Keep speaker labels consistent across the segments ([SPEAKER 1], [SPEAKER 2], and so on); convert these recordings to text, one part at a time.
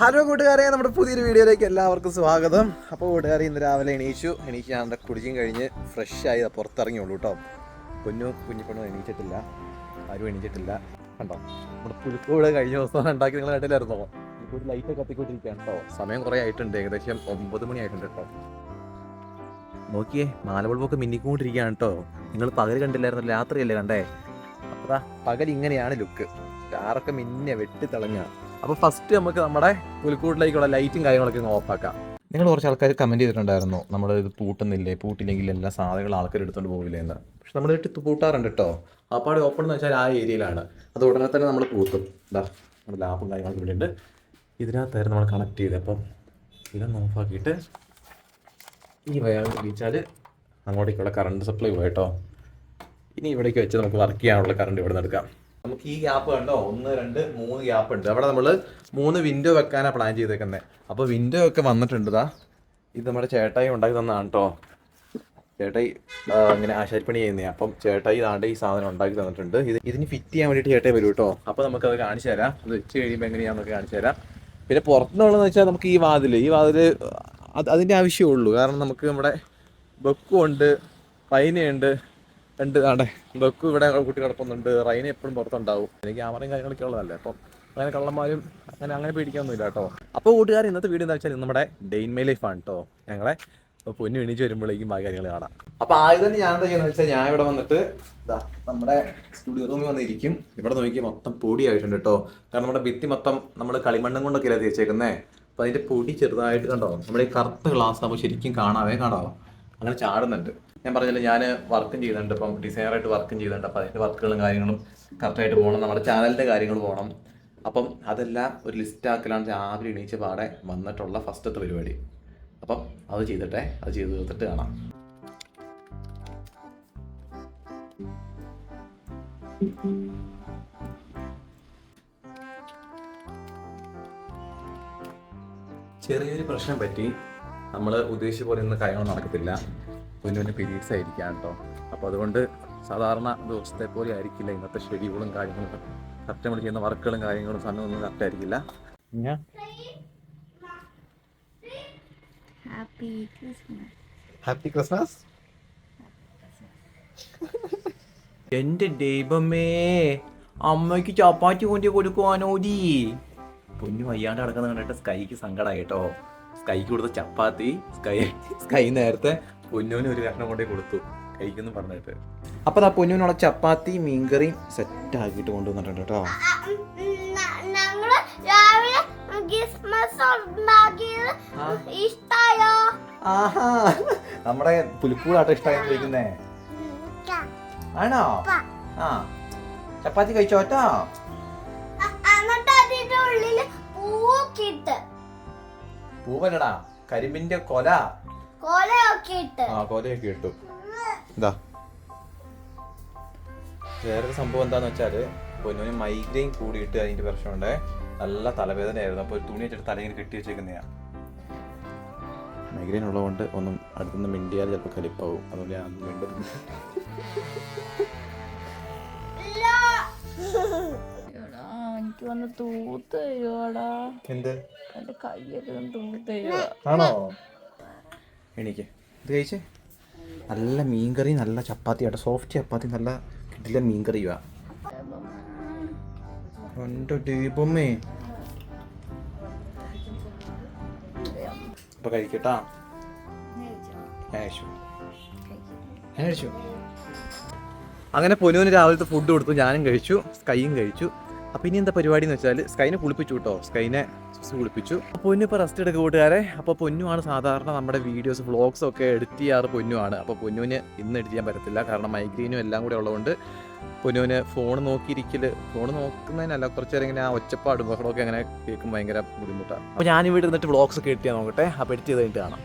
[SPEAKER 1] Hello കൂട്ടുകാരെ നമ്മുടെ പുതിയൊരു വീഡിയോയിലേക്ക് എല്ലാവർക്കും സ്വാഗതം. അപ്പോൾ കൂട്ടുകാരെ ഇന്ന് രാവിലെ എണീച്ചു. എണീച്ച് ഞാൻ എന്റെ കുടിച്ചും കഴിഞ്ഞ് ഫ്രഷ് ആയി ദാ പുറത്തിറങ്ങിയുള്ളൂ കേട്ടോ. കുഞ്ഞു കുഞ്ഞിപ്പെണ്ണും എണീച്ചിട്ടില്ല. ആരും എണീച്ചിട്ടില്ല. കണ്ടോ? നമ്മുടെ പുലിക്കൂട് കഴിഞ്ഞ ദിവസം ഉണ്ടാക്കി നിങ്ങൾ കണ്ടില്ലായിരുന്നോ? ഒരു ലൈറ്റ് കത്തിക്കൊണ്ടിരിക്കുകയാണ് കേട്ടോ. സമയം കുറേ ആയിട്ടുണ്ട്. ഏകദേശം ഒമ്പത് മണി ആയിട്ടുണ്ട് കേട്ടോ. നോക്കിയേ മാലബൾബൊക്കെ മിന്നിക്കൊണ്ടിരിക്കുകയാണ് കേട്ടോ. നിങ്ങൾ പകൽ കണ്ടില്ലായിരുന്നു രാത്രിയല്ലേ കണ്ടേ? അപ്പോൾ ദാ പകൽ ഇങ്ങനെയാണ് ലുക്ക്. സ്റ്റാറൊക്കെ മിന്നെ വെട്ടി തിളങ്ങുക അപ്പോൾ ഫസ്റ്റ് നമുക്ക് നമ്മുടെ പുലിക്കൂട്ടിലേക്കുള്ള ലൈറ്റും കാര്യങ്ങളൊക്കെ ഒന്ന് ആക്കാം. നിങ്ങൾ കുറച്ച് ആൾക്കാർ കമന്റ് ചെയ്തിട്ടുണ്ടായിരുന്നു നമ്മൾ ഇത് പൂട്ടുന്നില്ലേ? പൂട്ടില്ലെങ്കിൽ എല്ലാ സാധനങ്ങളും ആൾക്കാർ എടുത്തുകൊണ്ട് പോകില്ലേ എന്ന് പക്ഷെ നമ്മൾ ഇട്ട് പൂട്ടാറുണ്ട് കേട്ടോ അപ്പാടെ ഓപ്പൺ എന്ന് വെച്ചാൽ ആ ഏരിയയിലാണ്. അത് ഉടനെ തന്നെ നമ്മൾ പൂട്ടും നമ്മുടെ ലാപ്പും കാര്യങ്ങളൊക്കെ ഇവിടെ ഉണ്ട്. ഇതിനകത്തായിരുന്നു നമ്മൾ കണക്ട് ചെയ്തത്. അപ്പം ഓഫ് ആക്കിയിട്ട് ഈ വയർ ഉപയോഗിച്ചാൽ അങ്ങോട്ടേക്കുള്ള കറണ്ട് സപ്ലൈ പോയിട്ടോ ഇനി ഇവിടേക്ക് വെച്ച് നമുക്ക് വർക്ക് ചെയ്യാനുള്ള കറണ്ട് ഇവിടെ നിന്ന് എടുക്കാം. നമുക്ക് ഈ ഗ്യാപ്പ് കണ്ടോ? ഒന്ന് രണ്ട് മൂന്ന് ഗ്യാപ്പ് ഉണ്ട്. അവിടെ നമ്മൾ മൂന്ന് വിൻഡോ വെക്കാനാണ് പ്ലാൻ ചെയ്തേക്കുന്നത് അപ്പോൾ വിൻഡോ ഒക്കെ വന്നിട്ടുണ്ട് ഇതാ നമ്മുടെ ചേട്ടായി ഉണ്ടാക്കി തന്നതാണ് കേട്ടോ ചേട്ടായി ഇങ്ങനെ ആശാരിപ്പണി ചെയ്യുന്നതാണ് അപ്പം ചേട്ടായി ഇതാണ്ട് ഈ സാധനം ഉണ്ടാക്കി തന്നിട്ടുണ്ട്. ഇത് ഇതിന് ഫിറ്റ് ചെയ്യാൻ വേണ്ടിയിട്ട് ചേട്ടായി വരും കേട്ടോ അപ്പോൾ നമുക്കത് കാണിച്ചു തരാം. അത് വെച്ച് കഴിയുമ്പോൾ എങ്ങനെയാണെന്നൊക്കെ കാണിച്ചു തരാം. പിന്നെ പുറത്തുനിന്നുള്ളതെന്ന് വെച്ചാൽ നമുക്ക് ഈ വാതിൽ ഈ വാതിൽ അത് അതിന്റെ ആവശ്യമേ കാരണം നമുക്ക് നമ്മുടെ ബക്കുണ്ട് പൈനയുണ്ട് രണ്ട് ആടെ ബെക്കു ഇവിടെ കുട്ടി കിടക്കുന്നുണ്ട് റൈന എപ്പോഴും പുറത്തുണ്ടാവും. എനിക്ക് ക്യാമറയും കാര്യങ്ങളൊക്കെ ഉള്ളതല്ലേ? അപ്പം അങ്ങനെ കള്ളന്മാരും അങ്ങനെ അങ്ങനെ പേടിക്കാനൊന്നുമില്ല കേട്ടോ. അപ്പോൾ കൂട്ടുകാർ ഇന്നത്തെ വീഡിയോ എന്താ വെച്ചാൽ നമ്മുടെ ഡെയിൻ മൈ ലൈഫ് ആണ് കേട്ടോ. ഞങ്ങളെ പൊന്നു എണീച്ച് വരുമ്പോഴേക്കും ബാക്കി കാര്യങ്ങൾ കാണാം. അപ്പോൾ ആദ്യം തന്നെ ഞാൻ എന്താ ചെയ്യുന്നത് വെച്ചാൽ ഞാൻ ഇവിടെ വന്നിട്ട് ഇതാ നമ്മുടെ സ്റ്റുഡിയോ റൂമിൽ വന്നിരിക്കും. ഇവിടെ നോക്കി മൊത്തം പൊടിയായിട്ടുണ്ട് കേട്ടോ. കാരണം നമ്മുടെ ഭിത്തി മൊത്തം നമ്മൾ കളിമണ്ണും കൊണ്ടൊക്കെ അല്ലേ തേച്ചേക്കുന്നേ? അപ്പോൾ അതിന്റെ പൊടി ചെറുതായിട്ട് കണ്ടോ? നമ്മുടെ ഈ കറുത്ത ഗ്ലാസ് ആകുമ്പോൾ ശരിക്കും കാണാവേ കാണാവോ? അങ്ങനെ ചാടുന്നുണ്ട്. ഞാൻ പറഞ്ഞില്ല ഞാൻ വർക്കും ചെയ്യുന്നുണ്ട് ഇപ്പം ഡിസൈനറായിട്ട് വർക്കും ചെയ്യുന്നുണ്ട്. അപ്പം അതിന്റെ വർക്കുകളും കാര്യങ്ങളും കറക്റ്റായിട്ട് പോകണം. നമ്മുടെ ചാനലിന്റെ കാര്യങ്ങൾ പോകണം. അപ്പം അതെല്ലാം ഒരു ലിസ്റ്റ് ആക്കലാണ് രാവിലെ എണീച്ച പാടെ വന്നിട്ടുള്ള ഫസ്റ്റത്തെ പരിപാടി. അപ്പം അത് ചെയ്തിട്ടെ അത് ചെയ്ത് തീർത്തിട്ട് കാണാം. ചെറിയൊരു പ്രശ്നം പറ്റി. നമ്മൾ ഉദ്ദേശിച്ച പോലെ ഒന്നും കാര്യങ്ങൾ നടക്കത്തില്ല. കുഞ്ഞുവിന് പീരീഡ്സ് ആയിരിക്കാം കേട്ടോ അപ്പോൾ അതുകൊണ്ട് സാധാരണ ദിവസത്തെ പോലെ ആയിരിക്കില്ല ഇന്നത്തെ ഷെഡ്യൂളും കാര്യങ്ങളും. കറക്റ്റ് നമ്മൾ ചെയ്യുന്ന വർക്കുകളും കാര്യങ്ങളും സമയമൊന്നും കറക്റ്റ് ആയിരിക്കില്ല. ഞാൻ
[SPEAKER 2] Happy Christmas.
[SPEAKER 1] ഹാപ്പി ക്രിസ്മസ് എന്റെ ദൈവമേ അമ്മയ്ക്ക് ചപ്പാത്തി കൊണ്ടു കൊടുക്കുവാനോടി പൊന്നു വയ്യാണ്ട് കിടക്കുന്ന കണ്ടിട്ട് സ്കൈക്ക് സങ്കടമായി കേട്ടോ സ്കൈക്ക് കൊടുത്ത ചപ്പാത്തി സ്കൈ സ്കൈ നേരത്തെ പൊന്നുവിന് ഒരു കഷ്ണം കൊണ്ടേ കൊടുത്തു. കഴിക്കുന്നു പറഞ്ഞിട്ട്. അപ്പൊ ആ പൊന്നുവിനുള്ള ചപ്പാത്തി മീൻകറിയും സെറ്റ് ആക്കിയിട്ട് കൊണ്ടുവന്നിട്ടുണ്ട് കേട്ടോ. ആഹാ. നമ്മുടെ പുലിപ്പൂടാട്ടോ ഇഷ്ടമായി ചോദിക്കുന്നേ ആണോ? ആ. ചപ്പാത്തി
[SPEAKER 2] ഉള്ളിൽ പൂവൊക്കെ
[SPEAKER 1] പൂവല്ലടാ. കരിമ്പിന്റെ കൊല. ആ കോലയൊക്കെ ഇട്ടു. എന്താ വേറൊരു സംഭവം എന്താന്ന് വെച്ചാൽ പൊന്നുവിന് മൈഗ്രെയിൻ കൂടിയിട്ട് അതിന്റെ പ്രശ്നമുണ്ട്. നല്ല തലവേദനയായിരുന്നു. അപ്പൊ ഒരു തുണി വെച്ചിട്ട് തലയിങ്ങനെ കെട്ടി വെച്ചേക്കുന്നയാ. മൈഗ്രെയിൻ ഉള്ളതുകൊണ്ട് ഒന്നും അടുത്തൊന്നും മിണ്ടിയാൽ ചിലപ്പോൾ കലിപ്പാവും. അതുകൊണ്ട് ഞാൻ വീണ്ടും
[SPEAKER 2] എനിക്ക് വന്ന് തൂത്ത് തരുവാടാ.
[SPEAKER 1] എന്ത്?
[SPEAKER 2] എന്റെ കയ്യൊക്കെ തൂത്ത് തരുവാ.
[SPEAKER 1] ആണോ? എണീക്ക്. ഇത് കഴിച്ചേ? നല്ല മീൻകറി നല്ല ചപ്പാത്തി ആട്ടോ. സോഫ്റ്റ് ചപ്പാത്തി നല്ല കിട്ടില്ല മീൻകറിയുവാ എന്റെ ഇപ്പൊ കഴിക്കട്ടാ? കഴിച്ചു. അങ്ങനെ പൊന്നുവിന് രാവിലത്തെ ഫുഡ് കൊടുത്തു. ഞാനും കഴിച്ചു സ്കൈയും കഴിച്ചു. അപ്പോൾ ഇനി എന്താ പരിപാടി എന്ന് വെച്ചാൽ സ്കൈനെ കുളിപ്പിച്ചു കേട്ടോ. സ്കൈനെ കുളിപ്പിച്ചു അപ്പോൾ പൊന്നു ഇപ്പോൾ റെസ്റ്റ് എടുക്കുക കൂട്ടുകാരെ. അപ്പോൾ പൊന്നുമാണ് സാധാരണ നമ്മുടെ വീഡിയോസ് വ്ളോഗ്സ് ഒക്കെ എഡിറ്റ് ചെയ്യാറ് പൊന്നുമാണ് അപ്പോൾ പൊന്നുവിന് ഇന്ന് എഡിറ്റ് ചെയ്യാൻ പറ്റത്തില്ല. കാരണം മൈഗ്രീനും എല്ലാം കൂടെ ഉള്ളതുകൊണ്ട് പൊന്നുവിന് ഫോൺ നോക്കിയിരിക്കൽ ഫോൺ നോക്കുന്നതിനല്ല കുറച്ച് നേരം ഇങ്ങനെ ആ ഒച്ചപ്പാടും ബഹളമൊക്കെ അങ്ങനെ കേൾക്കും ഭയങ്കര ബുദ്ധിമുട്ടാണ്. അപ്പോൾ ഞാൻ ഇവിടെ ഇരുന്നിട്ട് വ്ളോഗ്സ് ഒക്കെ എഡിറ്റ് ചെയ്യാൻ നോക്കട്ടെ. അപ്പോൾ എഡിറ്റ് ചെയ്ത് കഴിഞ്ഞിട്ട് കാണാം.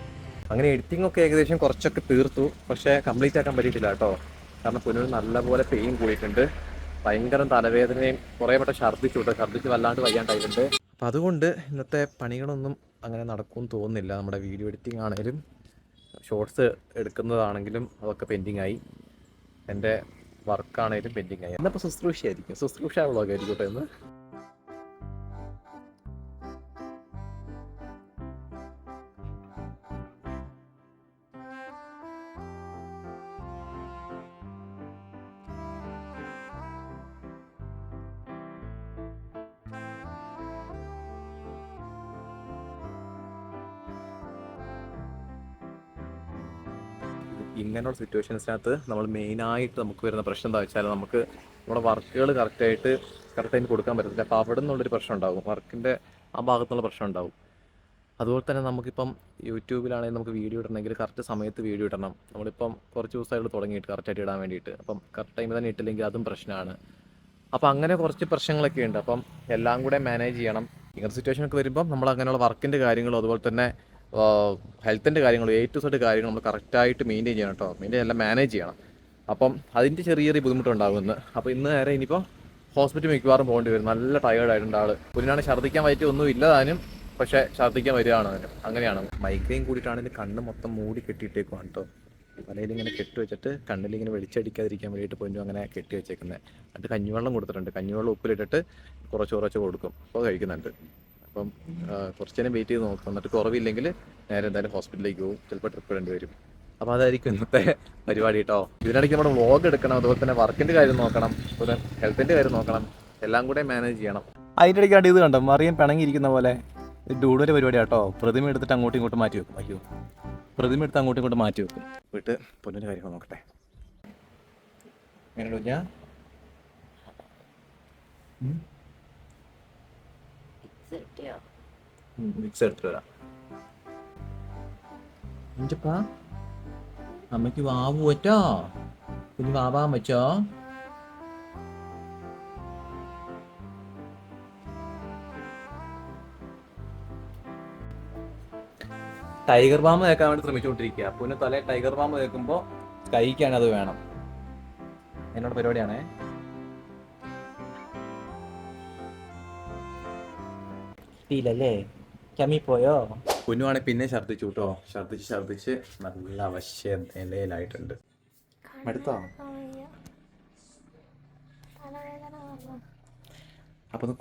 [SPEAKER 1] അങ്ങനെ എഡിറ്റിംഗ് ഒക്കെ ഏകദേശം കുറച്ചൊക്കെ തീർത്തു. പക്ഷേ കംപ്ലീറ്റ് ആക്കാൻ പറ്റിയിട്ടില്ല കേട്ടോ. കാരണം പൊന്നുവിന് നല്ലപോലെ പെയിൻ കൂടിയിട്ടുണ്ട് ഭയങ്കര തലവേദനയും കുറേ വട്ടം ഛർദ്ദിച്ചു കേട്ടോ. ഛർദ്ദിച്ച് വല്ലാണ്ട് വയ്യാണ്ടായിട്ടുണ്ട്. അപ്പം അതുകൊണ്ട് ഇന്നത്തെ പണികളൊന്നും അങ്ങനെ നടക്കുമെന്ന് തോന്നുന്നില്ല. നമ്മുടെ വീഡിയോ എഡിറ്റിംഗ് ആണെങ്കിലും ഷോർട്സ് എടുക്കുന്നതാണെങ്കിലും അതൊക്കെ പെൻഡിങ് ആയി. എന്റെ വർക്കാണെങ്കിലും പെൻഡിങ് ആയി. എന്നപ്പോൾ ശുശ്രൂഷയായിരിക്കും. ശുശ്രൂഷ വ്ളോഗ് ആയിരിക്കും ഇങ്ങനെയുള്ള സിറ്റുവേഷൻസിനകത്ത് നമ്മൾ മെയിനായിട്ട് നമുക്ക് വരുന്ന പ്രശ്നം എന്താ വെച്ചാൽ നമുക്ക് നമ്മുടെ വർക്കുകൾ കറക്റ്റായിട്ട് കറക്റ്റായിട്ട് കൊടുക്കാൻ പറ്റത്തില്ല. അപ്പോൾ അവിടെ നിന്നുള്ളൊരു പ്രശ്നം ഉണ്ടാകും. വർക്കിന്റെ ആ ഭാഗത്തുള്ള പ്രശ്നം ഉണ്ടാകും. അതുപോലെ തന്നെ നമുക്കിപ്പം യൂട്യൂബിലാണെങ്കിൽ നമുക്ക് വീഡിയോ ഇടണമെങ്കിൽ കറക്റ്റ് സമയത്ത് വീഡിയോ ഇടണം. നമ്മളിപ്പം കുറച്ച് ദിവസമായിട്ട് തുടങ്ങിയിട്ട് കറക്റ്റായിട്ട് ഇടാൻ വേണ്ടിയിട്ട്. അപ്പം കറക്റ്റ് ടൈമിൽ തന്നെ ഇട്ടില്ലെങ്കിൽ അതും പ്രശ്നമാണ്. അപ്പം അങ്ങനെ കുറച്ച് പ്രശ്നങ്ങളൊക്കെ ഉണ്ട്. അപ്പം എല്ലാം കൂടെ മാനേജ് ചെയ്യണം. ഇങ്ങനത്തെ സിറ്റുവേഷനൊക്കെ വരുമ്പം നമ്മൾ അങ്ങനെയുള്ള വർക്കിന്റെ കാര്യങ്ങളും അതുപോലെ തന്നെ ഹെൽത്തിന്റെ കാര്യങ്ങൾ എ ടു സെഡ് കാര്യങ്ങൾ നമ്മൾ കറക്റ്റായിട്ട് മെയിന്റെയിൻ ചെയ്യണം കേട്ടോ മെയിന്റെയിൻ എല്ലാം മാനേജ് ചെയ്യണം. അപ്പം അതിന്റെ ചെറിയ ചെറിയ ബുദ്ധിമുട്ടുണ്ടാകുമെന്ന് അപ്പോൾ ഇന്ന് നേരെ ഇനിയിപ്പോൾ ഹോസ്പിറ്റൽ മിക്കവാറും പോകേണ്ടി വരും. നല്ല ടയേർഡായിട്ടുണ്ട് ആൾ കുഞ്ഞിനാണ് ഛർദ്ദിക്കാൻ പറ്റിയ ഒന്നും ഇല്ലതാനും പക്ഷേ ഛർദ്ദിക്കാൻ വരികയാണ് അതിനും അങ്ങനെയാണ്. മൈഗ്രെയിൻ കൂടിയിട്ടാണെങ്കിൽ കണ്ണ് മൊത്തം മൂടി കെട്ടിയിട്ടേക്കുവാണ് കേട്ടോ തലയിൽ ഇങ്ങനെ കെട്ടി വെച്ചിട്ട് കണ്ണിൽ ഇങ്ങനെ വെളിച്ചടിക്കാതിരിക്കാൻ വേണ്ടിയിട്ട് പൊന്നു അങ്ങനെ കെട്ടി വെച്ചേക്കുന്നത് എന്നിട്ട് കഞ്ഞിവെള്ളം കൊടുത്തിട്ടുണ്ട്. കഞ്ഞിവെള്ളം ഉപ്പിലിട്ടിട്ട് കുറച്ച് കുറച്ച് കൊടുക്കും. അപ്പോൾ കഴിക്കുന്നുണ്ട്. അപ്പം കുറച്ച് നേരം വെയിറ്റ് ചെയ്ത് നോക്കാം. എന്നിട്ട് കുറവില്ലെങ്കിൽ നേരെ എന്തായാലും ഹോസ്പിറ്റലിലേക്ക് പോകും ചിലപ്പോൾ ട്രിപ്പ് ഇടേണ്ടി വരും. അപ്പോൾ അതായിരിക്കും ഇന്നത്തെ പരിപാടി കേട്ടോ ഇതിനിടയ്ക്ക് നമ്മുടെ വ്ളോഗ് എടുക്കണം അതുപോലെ തന്നെ വർക്കിന്റെ കാര്യം നോക്കണം അതുപോലെ ഹെൽത്തിന്റെ കാര്യം നോക്കണം. എല്ലാം കൂടെ മാനേജ് ചെയ്യണം. അതിന്റെ ഇടയ്ക്ക് ഇത് കണ്ടോ? മറിയം പിണങ്ങിയിരിക്കുന്ന പോലെ ഡൂഡിന്റെ പരിപാടി കേട്ടോ പ്രതിമ എടുത്തിട്ട് അങ്ങോട്ടും ഇങ്ങോട്ടും മാറ്റി വെക്കും. അയ്യോ. പ്രതിമ എടുത്ത് അങ്ങോട്ടും ഇങ്ങോട്ടും മാറ്റി വെക്കും. വീട്ട് പൊന്നിന്റെ കാര്യങ്ങൾ നോക്കട്ടെ. എങ്ങനെയുണ്ട് ഞാൻ മിക്സ് അഞ്ചപ്പാ വാവ് പറ്റോ? കുഞ്ഞു വാവാൻ പറ്റോ? ടൈഗർ ബാം കേൾക്കാൻ വേണ്ടി ശ്രമിച്ചുകൊണ്ടിരിക്കുക. പിന്നെ തലേ ടൈഗർ ബാം കേൾക്കുമ്പോൾ കൈക്കാണ് അത് വേണം. എന്നോട് പരിപാടിയാണേ. കിട്ടിയില്ലല്ലേ ചമ്മി പോയോ? കുഞ്ഞുവാണ് പിന്നെ ഛർദ്ദിച്ചു കേട്ടോ. ഛർദ്ദിച്ച് ഛർദ്ദിച്ച് നല്ല അവശ്യ നിലയിലായിട്ടുണ്ട്. മടുത്തോ? അപ്പോൾ ഒന്ന്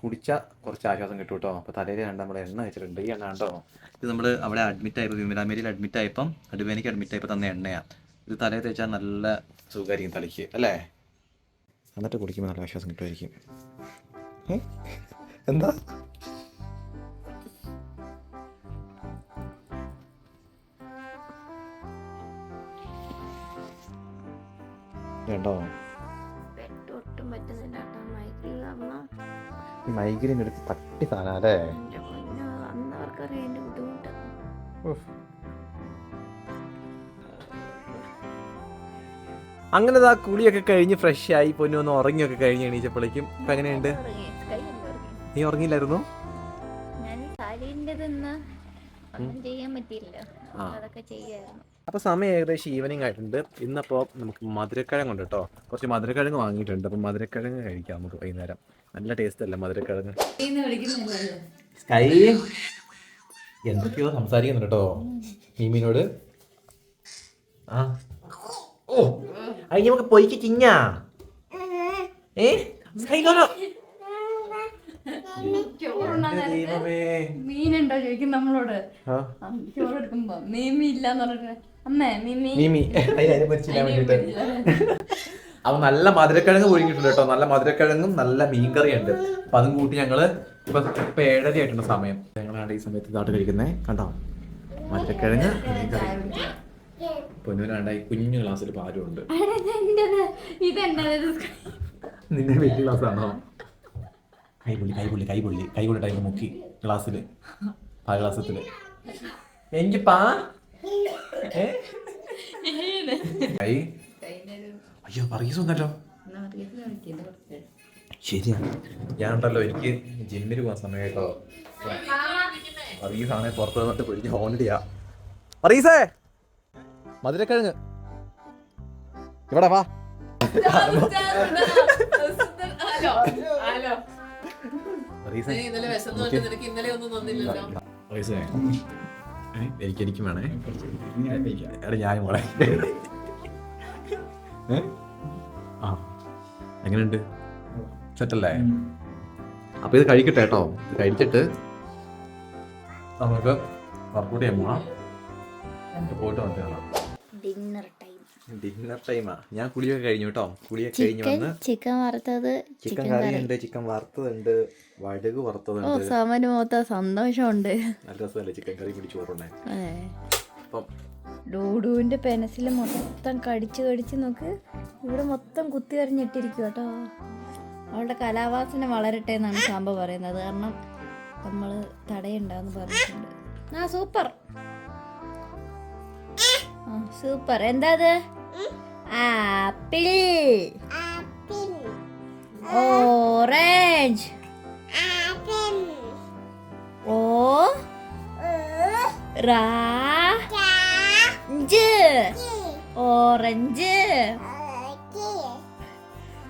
[SPEAKER 1] കുറച്ച് ആശ്വാസം കിട്ടും കേട്ടോ. അപ്പോൾ തലയിൽ രണ്ട് നമ്മൾ എണ്ണ വെച്ചിട്ടുണ്ട്. ഈ എണ്ണ കണ്ടോ? ഇത് നമ്മൾ അവിടെ അഡ്മിറ്റ് ആയപ്പോൾ വിമലാമേരിയിൽ അഡ്മിറ്റ് ആയപ്പം അഡ്വേനിക്ക് അഡ്മിറ്റ് ആയപ്പോൾ തന്ന എണ്ണയാ. ഇത് തലയിൽ തേച്ചാൽ നല്ല സുഖമായിരിക്കും തലയ്ക്ക് അല്ലേ? എന്നിട്ട് കുടിക്കുമ്പോൾ നല്ല ആശ്വാസം കിട്ടുമായിരിക്കും. എന്താ?
[SPEAKER 2] കേട്ടോ.
[SPEAKER 1] മൈഗ്രെയിൻ എടുത്ത് തട്ടി സാധനം അല്ലേ? അങ്ങനെ ആ കുളിയൊക്കെ കഴിഞ്ഞ് ഫ്രഷ് ആയി പൊന്നു ഒന്ന് ഉറങ്ങിയൊക്കെ കഴിഞ്ഞ് എണീച്ചപ്പോഴേക്കും ഇപ്പൊ എങ്ങനെയുണ്ട്? നീ ഉറങ്ങിയില്ലായിരുന്നു?
[SPEAKER 2] ചെയ്യായിരുന്നു
[SPEAKER 1] അപ്പൊ സമയം ഏകദേശം ഈവനിങ് ആയിട്ടുണ്ട്. ഇന്നപ്പോ നമുക്ക് മധുരക്കിഴങ്ങ് ഉണ്ട് കേട്ടോ കുറച്ച് മധുരക്കിഴങ്ങ് വാങ്ങിയിട്ടുണ്ട്. അപ്പൊ മധുരക്കിഴങ്ങ് കഴിക്കാം നമുക്ക് വൈകുന്നേരം. നല്ല ടേസ്റ്റ് അല്ല മധുരക്കിഴങ്ങ്? സ്കൈ എന്തൊക്കെയോ സംസാരിക്കുന്നുണ്ട് കേട്ടോ മീമിനോട്. ആ. ഓ. അയ്യ നമുക്ക് പൊയ്ക്ക് ചിഞ്ഞാ ഏ? സ്കൈ കാണോ
[SPEAKER 2] മീനുണ്ടോ ചോദിക്കും നമ്മളോട്.
[SPEAKER 1] ആ.
[SPEAKER 2] ആ, ചോറ് എടുക്കുമ്പോ മീമി ഇല്ലാന്ന് പറഞ്ഞിട്ട് മീമി.
[SPEAKER 1] മീമി. അതിനെ പറ്റില്ല വേണ്ടിട്ട്. അപ്പൊ നല്ല മധുരക്കിഴങ്ങ് പൊരിഞ്ഞിട്ടുണ്ട് കേട്ടോ. നല്ല മധുരക്കിഴങ്ങും നല്ല മീൻകറി ഉണ്ട് അപ്പൊ അതും കൂട്ടി ഞങ്ങൾ ഇപ്പൊ ഇപ്പൊ ഏഴര ആയിട്ടുണ്ട് സമയം. ഞങ്ങളാണ് ഈ സമയത്ത് ഇതാട്ട് കഴിക്കുന്നത് കണ്ടോ? മധുരക്കിഴങ്ങ് മീൻകറി. പൊന്നൂരാണ്ടായി കുഞ്ഞു ഗ്ലാസ്സിൽ പാരും ഉണ്ട്
[SPEAKER 2] ഇതെന്നത്
[SPEAKER 1] നിന്റെ വലിയ ഗ്ലാസ് ആണോ കൈപൊള്ളി കൈപൊള്ളി കൈപൊള്ളി ടൈം മുക്കി ഗ്ലാസ്സിൽ പാൽ ഗ്ലാസത്തിൽ എനിക്ക് പാ? കൈ അയ്യോ പറയ ഉണ്ടല്ലോ ശരിയാണ് ഞാൻ ഉണ്ടല്ലോ എനിക്ക് ജിമ്മിൽ പോകാൻ സമയം കേട്ടോ പുറത്ത് വന്നിട്ട് പിടിച്ച് ഹോണിടിയാ. പറയീസേ മധുരക്കിഴങ്ങ്. ഇവിടെ വാ.
[SPEAKER 3] ഇന്നലെ വിശന്ന് നിനക്ക് ഇന്നലെ ഒന്നും തന്നില്ലല്ലോ.
[SPEAKER 1] എനിക്ക് എനിക്കും വേണേ. എടാ ഞാൻ മോളെ? ആ എങ്ങനെയുണ്ട്? സെറ്റല്ലേ? അപ്പൊ ഇത് കഴിക്കട്ടെ കേട്ടോ. ഇത് കഴിച്ചിട്ട് നമുക്ക് വർക്കൗട്ട് ചെയ്യാൻ പോണം പോയിട്ട് വന്നിട്ട് കാണാം.
[SPEAKER 2] ഡിന്നർ ടൈം
[SPEAKER 1] ഡിന്നർ ടൈമാ ഞാൻ കുളിയൊക്കെ കഴിഞ്ഞു കേട്ടോ കുളിയൊക്കെ കഴിഞ്ഞു വന്ന്
[SPEAKER 2] ചിക്കൻ വറുത്തത്
[SPEAKER 1] ചിക്കൻ കറി ഉണ്ട് ചിക്കൻ വറുത്തതുണ്ട് വടുക്
[SPEAKER 2] ഓ
[SPEAKER 1] വറുത്തതുണ്ട്
[SPEAKER 2] സമന് മൊത്ത സന്തോഷമുണ്ട്.
[SPEAKER 1] നല്ല രസമല്ലേ ചിക്കൻ കറി പിടിച്ചു
[SPEAKER 2] പോറുണ്ടേ
[SPEAKER 1] അപ്പം
[SPEAKER 2] ഡൂഡുവിന്റെ പെൻസിൽ മൊത്തം കടിച്ച് കടിച്ച് നോക്ക്. ഇവിടെ മൊത്തം കുത്തി അറിഞ്ഞിട്ടിരിക്കും കേട്ടോ അവളുടെ കലാവാസന വളരട്ടെ എന്നാണ് സാമ്പ പറയുന്നത്. കാരണം നമ്മൾ തടയുണ്ടാന്ന് പറഞ്ഞിട്ടുണ്ട്. ആ സൂപ്പർ. സൂപ്പർ. എന്താ അത്? apple apple Orange. apple O. Ra. Je. Orange.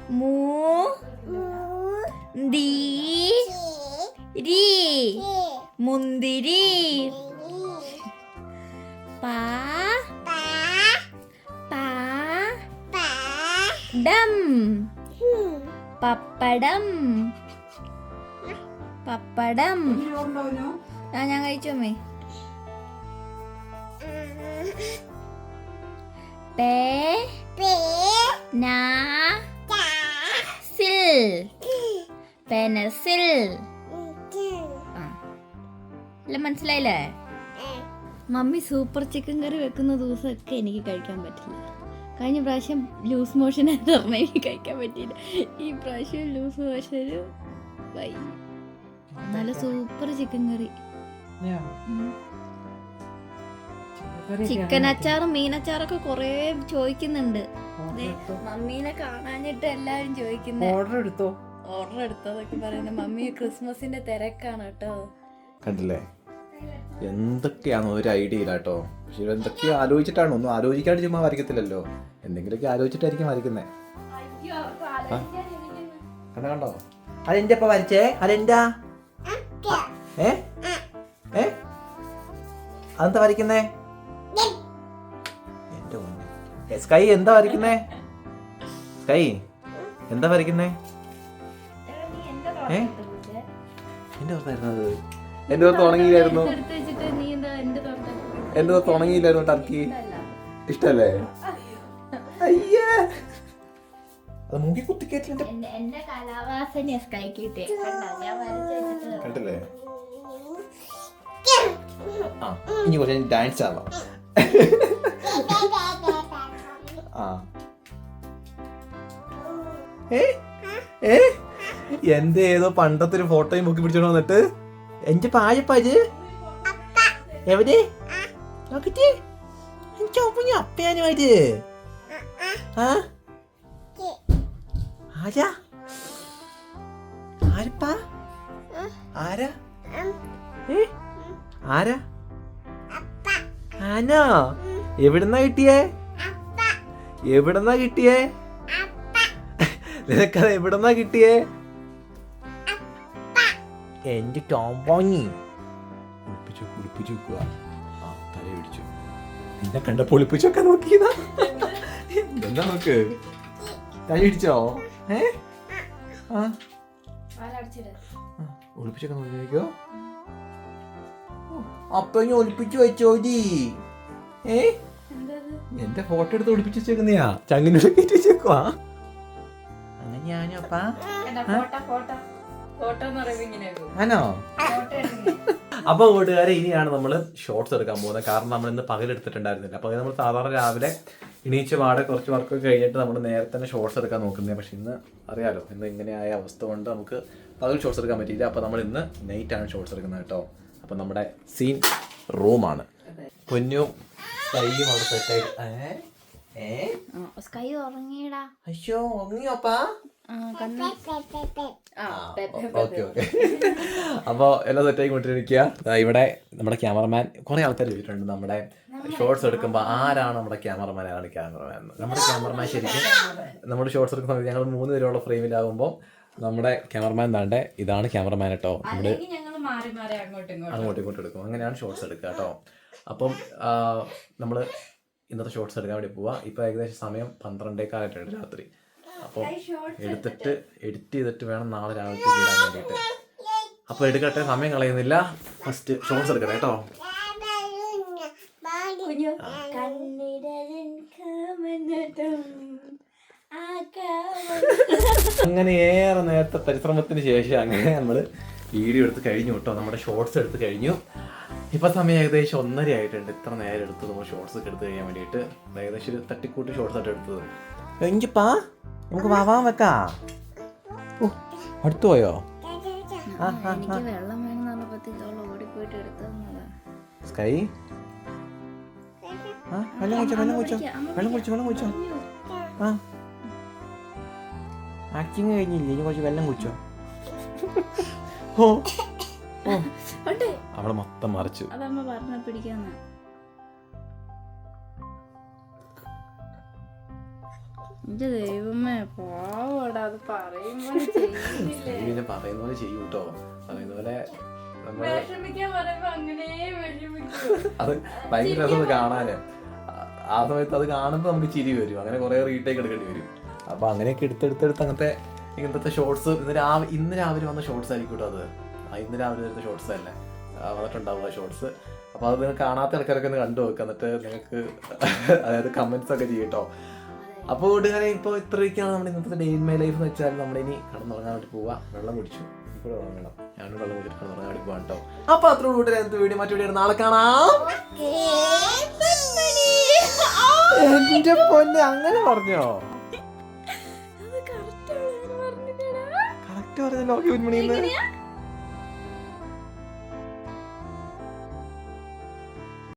[SPEAKER 2] Mu. Di. Di. Mundiri. Pa. Dum പപ്പടം. പപ്പടം. ആ ഞാൻ കഴിച്ചു അമ്മേ. പേ നാ സിൽ. പെനസിൽ. ആ. അല്ല മനസ്സിലായില്ലേ? മമ്മി സൂപ്പർ ചിക്കൻ കറി വെക്കുന്ന ദിവസമൊക്കെ എനിക്ക് കഴിക്കാൻ പറ്റില്ല. കഴിഞ്ഞ പ്രാവശ്യം ലൂസ് മോഷൻ എനിക്ക് കഴിക്കാൻ പറ്റിയില്ല. ഈ പ്രാവശ്യം ലൂസ് മോഷൻ വൈ. നല്ല സൂപ്പർ ചിക്കൻ കറി. ചിക്കൻ അച്ചാറും മീനച്ചാറൊക്കെ കൊറേ ചോദിക്കുന്നുണ്ട്. ദേ, മമ്മീനെ കാണാഞ്ഞിട്ട് എല്ലാരും ചോദിക്കുന്നത്
[SPEAKER 1] ഓർഡർ എടുത്തോ?
[SPEAKER 2] ഓർഡർ എടുത്തതൊക്കെ പറയുന്നത് മമ്മി ക്രിസ്മസിന്റെ തിരക്കാണ് കേട്ടോ.
[SPEAKER 1] കണ്ടില്ലേ? എന്തൊക്കെയാണോ ഒരു ഐഡിയ ഇല്ല കേട്ടോ പക്ഷെ എന്തൊക്കെയോ ആലോചിച്ചിട്ടാണ്? ഒന്നും ആലോചിക്കാണ്ട് ചുമ്മാ വരയ്ക്കത്തില്ലല്ലോ എന്തെങ്കിലുമൊക്കെ ആലോചിച്ചിട്ടായിരിക്കും വരയ്ക്കുന്നത് കണ്ടോ കണ്ടോ? അതെന്റെ ഇപ്പൊ വരച്ചേ? അതെന്താ? ഏ? ഏ? അതെന്താ വരയ്ക്കുന്നേ? എന്റെ സ്കൈ എന്താ വരയ്ക്കുന്നേ? സ്കൈ എന്താ വരയ്ക്കുന്നേ? ഏ? എന്റെ ഓർത്തായിരുന്നത് എന്റെ ഓർത്ത് ഉണങ്ങിയില്ലായിരുന്നു
[SPEAKER 2] എന്റെ
[SPEAKER 1] ഉണങ്ങിയില്ലായിരുന്നു ടർക്കി ഇഷ്ടല്ലേ? അയ്യേ. അത് മൂക്കി കുത്തിക്കേറ്റില്ല
[SPEAKER 2] എന്റെ കലാവാസന
[SPEAKER 1] കണ്ടില്ലേ? ആ ഇനി കുറച്ച് ഡാൻസ് ആവാം. ആ. ഏ? ഏ? എന്റെ ഏതോ പണ്ടത്തെ ഒരു ഫോട്ടോയും പൊക്കി പിടിച്ചോണ്ട് വന്നിട്ട്? എന്റെ പായപ്പാജ് എവിടെ? നോക്കിട്ട് എനിക്ക് ഒപ്പഞ്ഞ അപ്പയാനുമായിട്ട് ആ ആരാ ആരപ്പാ ആരാ ഏ ആരാ ആനോ എവിടുന്നാ കിട്ടിയേ? എവിടുന്നാ കിട്ടിയേ? നിനക്കത് എവിടുന്നാ കിട്ടിയേ? എന്റെ ടോമ്പോങ്ങി കുളിപ്പിച്ചു കുളിപ്പിച്ചു വെക്കുക നിന്നെ കണ്ട പൊളിപ്പിച്ചൊക്കെ നോക്കിയതാ. എന്താ നോക്ക് തല ഇടിച്ചോ? ഏ? ആ. ഒളിപ്പിച്ചൊക്കെ നോക്കിയോ അപ്പൊ ഇനി ഒളിപ്പിച്ചു വെച്ചോജി ഏ? എന്റെ ഫോട്ടോ എടുത്ത് ഒളിപ്പിച്ചു വെച്ചേക്കുന്നയാ. ചങ്ങിനുള്ളിൽ കയറ്റി വെച്ചേക്കുവാ. അങ്ങനെ ഞാനും അപ്പാ. ആണോ?
[SPEAKER 2] ഫോട്ടോ എടുക്കുന്നത്
[SPEAKER 1] അപ്പൊ വീട്ടുകാരെ ഇനിയാണ് നമ്മൾ ഷോർട്സ് എടുക്കാൻ പോകുന്നത്. കാരണം നമ്മൾ ഇന്ന് പകലെടുത്തിട്ടുണ്ടായിരുന്നില്ല. അപ്പൊ നമ്മൾ സാധാരണ രാവിലെ ഇണീച്ച് പാടെ കുറച്ച് വർക്ക് കഴിഞ്ഞിട്ട് നമ്മൾ നേരത്തെ തന്നെ ഷോർട്സ് എടുക്കാൻ നോക്കുന്നത് പക്ഷെ ഇന്ന് അറിയാലോ ഇന്ന് ഇങ്ങനെയായ അവസ്ഥ കൊണ്ട് നമുക്ക് പകൽ ഷോർട്സ് എടുക്കാൻ പറ്റിയില്ല. അപ്പൊ നമ്മൾ ഇന്ന് നൈറ്റ് ആണ് ഷോർട്സ് എടുക്കുന്നത് കേട്ടോ. അപ്പൊ നമ്മുടെ സീൻ റൂമാണ് പൊന്നും കൈയും അവിടെ സെറ്റായി
[SPEAKER 2] സ്കൈ ഉറങ്ങിയടാ.
[SPEAKER 1] അയ്യോ ഉറങ്ങിയോപ്പാ അപ്പോൾ എല്ലാം സെറ്റായി കൊണ്ടിരിക്കുക ഇവിടെ നമ്മുടെ ക്യാമറമാൻ കുറേ ആൾക്കാർ ചോദിച്ചിട്ടുണ്ട് നമ്മുടെ ഷോർട്സ് എടുക്കുമ്പോൾ ആരാണ് നമ്മുടെ ക്യാമറമാൻ ആരാണ് ക്യാമറമാൻ? നമ്മുടെ ക്യാമറമാൻ ശരിക്കും നമ്മുടെ ഷോർട്സ് എടുക്കുന്ന സമയത്ത് ഞങ്ങൾ മൂന്ന് പേരുള്ള ഫ്രെയിമിലാകുമ്പോൾ നമ്മുടെ ക്യാമറമാൻ താണ്ടെ ഇതാണ് ക്യാമറമാൻ കേട്ടോ നമ്മുടെ
[SPEAKER 2] അല്ലെങ്കിൽ ഞങ്ങൾ മാറി മാറി അങ്ങോട്ടും ഇങ്ങോട്ടും.
[SPEAKER 1] അങ്ങോട്ടും ഇങ്ങോട്ടും എടുക്കും. അങ്ങനെയാണ് ഷോർട്സ് എടുക്കുക കേട്ടോ അപ്പം നമ്മൾ ഇന്നത്തെ ഷോർട്സ് എടുക്കാൻ വേണ്ടി പോവാ. ഇപ്പൊ ഏകദേശം സമയം പന്ത്രണ്ടേ പന്ത്രണ്ടേക്കാലായിട്ടുണ്ട് രാത്രി. അപ്പൊ എടുത്തിട്ട് എഡിറ്റ് ചെയ്തിട്ട് വേണം നാളെ രാവിലെ ചെയ്യാൻ വേണ്ടിയിട്ട്. അപ്പൊ എടുക്കട്ടെ സമയം കളയുന്നില്ല. ഫസ്റ്റ് ഷോർട്സ് എടുക്കട്ടെ കേട്ടോ. അങ്ങനെ ഏറെ നേരത്തെ പരിശ്രമത്തിന് ശേഷം അങ്ങനെ നമ്മൾ വീഡിയോ എടുത്ത് കഴിഞ്ഞു കേട്ടോ. നമ്മുടെ ഷോർട്സ് എടുത്ത് കഴിഞ്ഞു. ഇപ്പൊ സമയം ഏകദേശം ഒന്നര ആയിട്ടുണ്ട്. ഇത്ര നേരം എടുത്ത് നമ്മൾ ഷോർട്സ് ഒക്കെ എടുത്ത് കഴിയാൻ വേണ്ടിയിട്ട്. ഏകദേശം ഒരു തട്ടിക്കൂട്ട് ഷോർട്സ് ആയിട്ട് എടുത്തത്. എങ്കിപ്പാ നമുക്ക് വാവാൻ വെക്കാ. ഓ അടുത്തു പോയോ? സ്കൈ ആ വെള്ളം കുടിച്ചോ വെള്ളം കുടിച്ചോ. വെള്ളം കുടിച്ചോ വെള്ളം കുടിച്ചോ. ആ. ആക്ടിങ് കഴിഞ്ഞില്ലേ? ഇനി കുറച്ച് വെള്ളം കുടിച്ചോ. ഓ. അവളെ മൊത്തം മറിച്ചു.
[SPEAKER 2] അതമ്മ പറഞ്ഞ പിടിക്കാന്ന. എന്റെ ദൈവമേ പാവടാ അത് പറയുമ്പോ ചെയ്യുന്നില്ലേ
[SPEAKER 1] പിന്നെ പറയുന്ന പോലെ ചെയ്യും കേട്ടോ പറയുന്ന പോലെ അത് ഭയങ്കര രസം കാണാന്. ആ- ആ സമയത്ത് അത് കാണുമ്പോൾ നമുക്ക് ചിരി വരും. അങ്ങനെ കുറെ റീടേക്ക് എടുക്കേണ്ടി വരും. അപ്പൊ അങ്ങനെയൊക്കെ എടുത്തെടുത്തെടുത്ത് അങ്ങനത്തെ ഇങ്ങനത്തെ ഷോർട്സ് ഇന്ന് രാവിലെ ഇന്ന് രാവിലെ വന്ന ഷോർട്സ് ആയിരിക്കും കേട്ടോ അത്. ഇന്ന് രാവിലെ വരുന്ന ഷോർട്സ് തന്നെ വന്നിട്ടുണ്ടാവുക വന്നിട്ടുണ്ടാവും ഷോർട്സ് അപ്പൊ അത് നിങ്ങൾ കാണാത്ത ആൾക്കാരൊക്കെ ഒന്ന് കണ്ടു നോക്കുക എന്നിട്ട് നിങ്ങൾക്ക് അതായത് കമന്റ്സ് ഒക്കെ ചെയ്യട്ടോ അപ്പോൾ കൂട്ടുകാരെ ഇപ്പോൾ ഇത്രയൊക്കെയാണ് നമ്മുടെ ഇന്നത്തെ ഡേ ഇൻ മൈ ലൈഫ് എന്ന് വെച്ചാൽ നമ്മളിനി കടന്നുറങ്ങാൻ വേണ്ടി പോവാ. വെള്ളം കുടിച്ചു. ഇപ്പോൾ വേണം ഞാനും വെള്ളം കുടിച്ചിട്ട് കടന്നുറങ്ങാൻ വേണ്ടി പോകാം കേട്ടോ അപ്പോൾ അത്ര കൂട്ടുകാരെ എന്ത് വീഡിയോ മറ്റു വീഡിയോ നാളെ കാണാം. എന്റെ പൊന്നെ അങ്ങനെ പറഞ്ഞോ? കറക്റ്റ് പറഞ്ഞല്ലോ ഓക്കെ മണിന്ന്